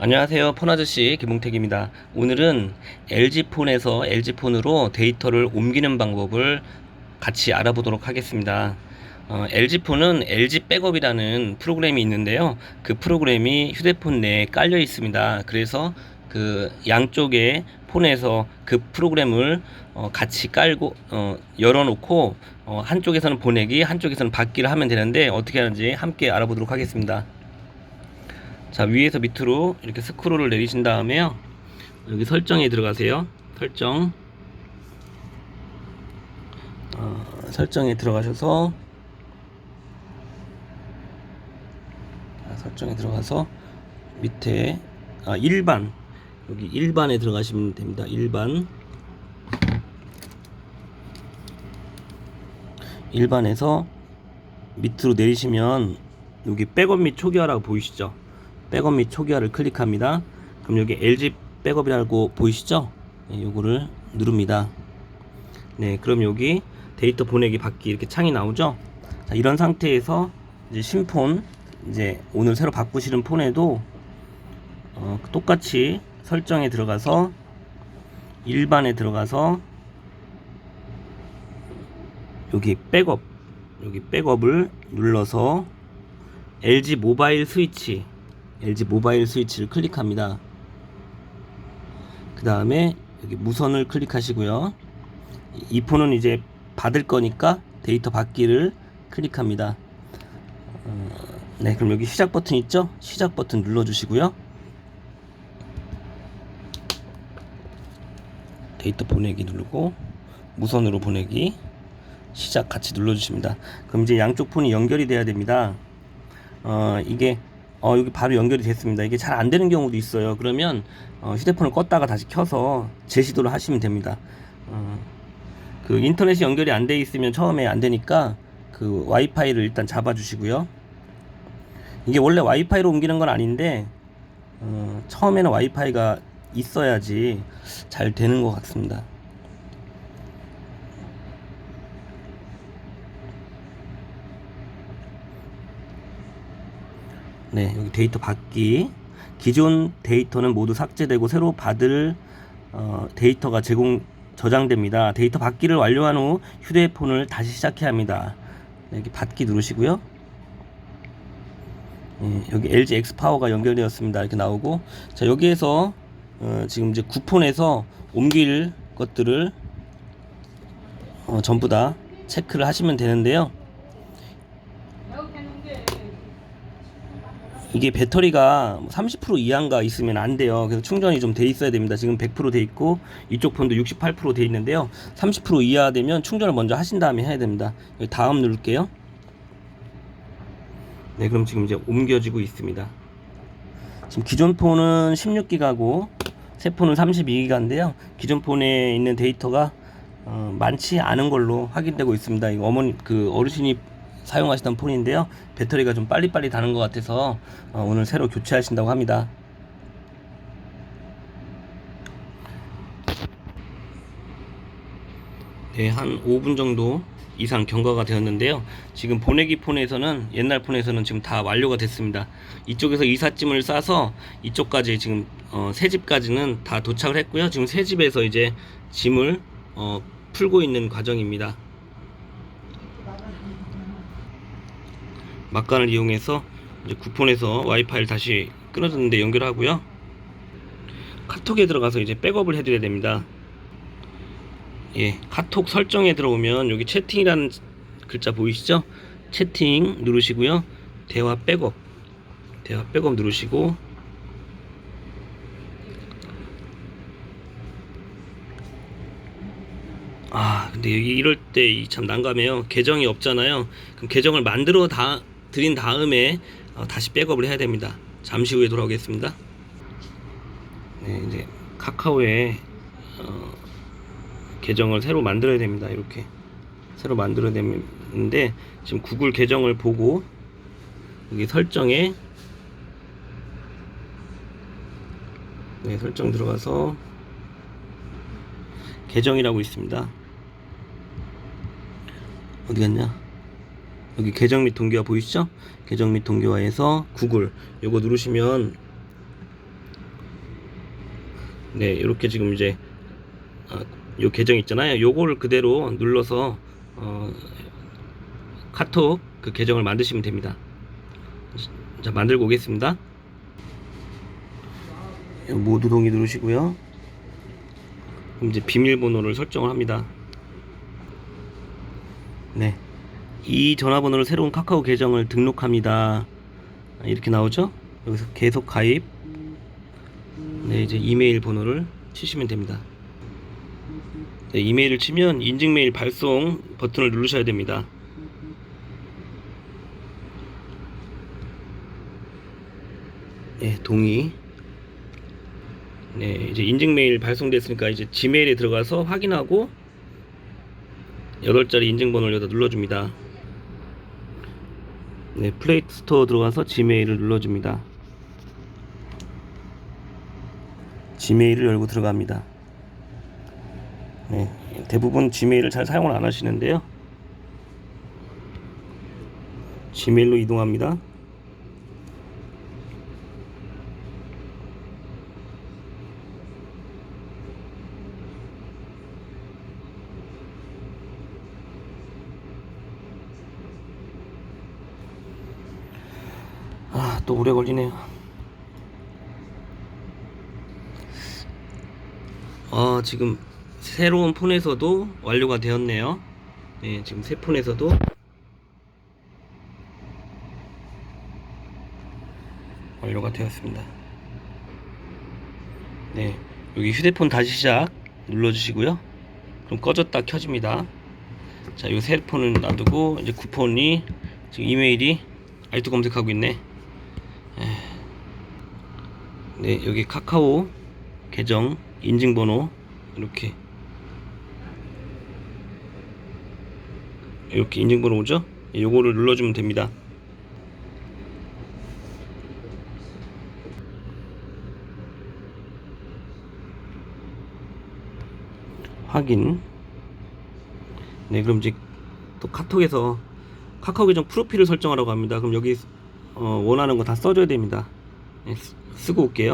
안녕하세요. 폰 아저씨 김홍택입니다. 오늘은 LG폰에서 LG폰으로 데이터를 옮기는 방법을 같이 알아보도록 하겠습니다. 어, LG폰은 LG 백업이라는 프로그램이 있는데요. 그 프로그램이 휴대폰 내에 깔려 있습니다. 그래서 그 양쪽의 폰에서 그 프로그램을 어, 같이 깔고 어, 열어놓고 어, 한쪽에서는 보내기, 한쪽에서는 받기를 하면 되는데 어떻게 하는지 함께 알아보도록 하겠습니다. 자 위에서 밑으로 이렇게 스크롤을 내리신 다음에요 여기 설정에 들어가세요. 설정. 어, 설정에 들어가셔서 자, 설정에 들어가서 밑에 아 일반. 여기 일반에 들어가시면 됩니다. 일반. 일반에서 밑으로 내리시면 여기 백업 및 초기화라고 보이시죠 백업 및 초기화를 클릭합니다. 그럼 여기 LG 백업이라고 보이시죠? 네, 요거를 누릅니다. 네, 그럼 여기 데이터 보내기 받기 이렇게 창이 나오죠? 자, 이런 상태에서 이제 신폰 이제 오늘 새로 바꾸시는 폰에도 어, 똑같이 설정에 들어가서 일반에 들어가서 여기 백업 여기 백업을 눌러서 LG 모바일 스위치 LG 모바일 스위치를 클릭합니다. 그 다음에 여기 무선을 클릭하시고요. 이 폰은 이제 받을 거니까 데이터 받기를 클릭합니다. 어, 네, 그럼 여기 시작 버튼 있죠? 시작 버튼 눌러주시고요. 데이터 보내기 누르고 무선으로 보내기 시작 같이 눌러주십니다. 그럼 이제 양쪽 폰이 연결이 돼야 됩니다. 어, 이게 어, 여기 바로 연결이 됐습니다. 이게 잘 안 되는 경우도 있어요. 그러면 어, 휴대폰을 껐다가 다시 켜서 재시도를 하시면 됩니다. 어, 그 인터넷이 연결이 안 돼 있으면 처음에 안 되니까 그 와이파이를 일단 잡아주시고요. 이게 원래 와이파이로 옮기는 건 아닌데 어, 처음에는 와이파이가 있어야지 잘 되는 것 같습니다. 네, 여기 데이터 받기. 기존 데이터는 모두 삭제되고 새로 받을 어, 데이터가 제공 저장됩니다. 데이터 받기를 완료한 후 휴대폰을 다시 시작해야 합니다. 네, 여기 받기 누르시고요. 예, 여기 LG X 파워가 연결되었습니다. 이렇게 나오고 자 여기에서 어, 지금 이제 쿠폰에서 옮길 것들을 어, 전부 다 체크를 하시면 되는데요. 이게 배터리가 30% 이하인가 있으면 안 돼요. 그래서 충전이 좀 돼 있어야 됩니다. 지금 100%돼 있고 이쪽 폰도 68%돼 있는데요. 30% 이하 되면 충전을 먼저 하신 다음에 해야 됩니다. 다음 누를게요. 네, 그럼 지금 이제 옮겨지고 있습니다. 지금 기존 폰은 16기가고 새 폰은 32기가인데요. 기존 폰에 있는 데이터가 어, 많지 않은 걸로 확인되고 있습니다. 이거 어머니 그 어르신이 사용하시던 폰인데요. 배터리가 좀 빨리빨리 다는 것 같아서 어, 오늘 새로 교체하신다고 합니다. 네, 한 5분 정도 이상 경과가 되었는데요. 지금 보내기 폰에서는 옛날 폰에서는 지금 다 완료가 됐습니다. 이쪽에서 이삿짐을 싸서 이쪽까지 지금 어, 새 집까지는 다 도착을 했고요. 지금 새 집에서 이제 짐을 어, 풀고 있는 과정입니다. 막간을 이용해서 이제 쿠폰에서 와이파이를 다시 끊어졌는데 연결하고요. 카톡에 들어가서 이제 백업을 해드려야 됩니다. 예, 카톡 설정에 들어오면 여기 채팅이라는 글자 보이시죠? 채팅 누르시고요. 대화 백업, 대화 백업 누르시고 아, 근데 이럴 때 참 난감해요. 계정이 없잖아요. 그럼 계정을 만들어 다 드린 다음에 어, 다시 백업을 해야 됩니다. 잠시 후에 돌아오겠습니다. 네, 이제 카카오에 어, 계정을 새로 만들어야 됩니다. 이렇게 새로 만들어야 되는데 지금 구글 계정을 보고 여기 설정에 네, 설정 들어가서 계정이라고 있습니다. 어디 갔냐? 여기 계정 및 동기화 보이시죠? 계정 및 동기화에서 구글 요거 누르시면 네, 이렇게 지금 이제 아, 요 계정 있잖아요. 요거를 그대로 눌러서 어, 카톡 그 계정을 만드시면 됩니다. 자, 만들고 오겠습니다. 모두 동의 누르시고요. 이제 비밀번호를 설정을 합니다. 네. 이 전화번호로 새로운 카카오 계정을 등록합니다. 이렇게 나오죠? 여기서 계속 가입. 네, 이제 이메일 번호를 치시면 됩니다. 네, 이메일을 치면 인증 메일 발송 버튼을 누르셔야 됩니다. 네, 동의. 네, 이제 인증 메일 발송됐으니까 이제 지메일에 들어가서 확인하고 8자리 인증번호를 여기다 눌러줍니다. 네, 플레이 스토어 들어가서 지메일을 눌러줍니다. 지메일을 열고 들어갑니다. 네, 대부분 지메일을 잘 사용을 안 하시는데요. 지메일로 이동합니다. 아, 또 오래 걸리네요. 아, 지금 새로운 폰에서도 완료가 되었네요. 네, 지금 새 폰에서도 완료가 되었습니다. 네, 여기 휴대폰 다시 시작 눌러주시고요. 그럼 꺼졌다 켜집니다. 자, 이 새 폰을 놔두고 이제 쿠폰이 지금 이메일이 아직도 검색하고 있네. 네, 여기 카카오 계정 인증번호 이렇게 이렇게 인증번호 오죠? 예, 요거를 눌러주면 됩니다. 확인. 네, 그럼 이제 또 카톡에서 카카오 계정 프로필을 설정하라고 합니다. 그럼 여기 어, 원하는 거 다 써줘야 됩니다. 네, 쓰- 쓰고 올게요.